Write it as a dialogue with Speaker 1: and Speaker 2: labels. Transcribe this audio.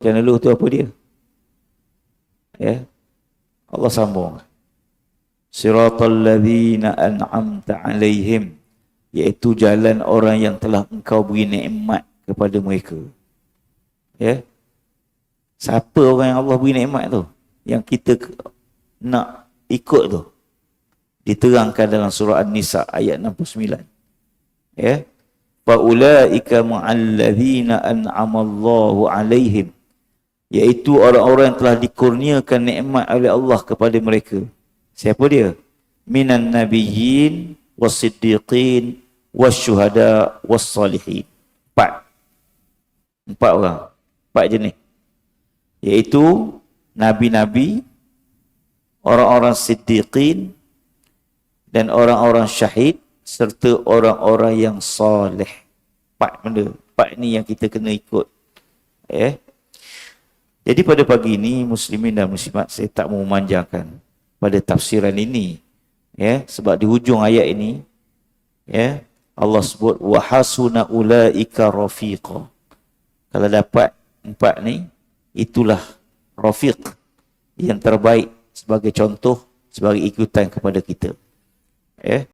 Speaker 1: Yang lalu tu apa dia? Ya. Allah sambung. Siratal ladzina an'amta alaihim iaitu jalan orang yang telah engkau beri nikmat kepada mereka. Ya. Siapa orang yang Allah beri nikmat tu? Yang kita nak ikut tu. Diterangkan dalam surah An-Nisa ayat 69. Ya. Fa ulaika ma'al ladzina an'ama Allahu alaihim iaitu orang-orang yang telah dikurniakan nikmat oleh Allah kepada mereka. Siapa dia? Minan nabiyyin was-siddiqin was-syuhada was-salihin. Empat. Empat orang. Empat jenis. Iaitu nabi-nabi, orang-orang siddiqin dan orang-orang syahid serta orang-orang yang soleh. Empat benda. Empat ni yang kita kena ikut. Eh? Jadi pada pagi ini muslimin dan muslimat saya tak memanjangkan pada tafsiran ini ya sebab di hujung ayat ini ya Allah sebut wa hasuna ulaika rafiqa. Kalau dapat empat ni itulah rafiq yang terbaik sebagai contoh sebagai ikutan kepada kita. Ya.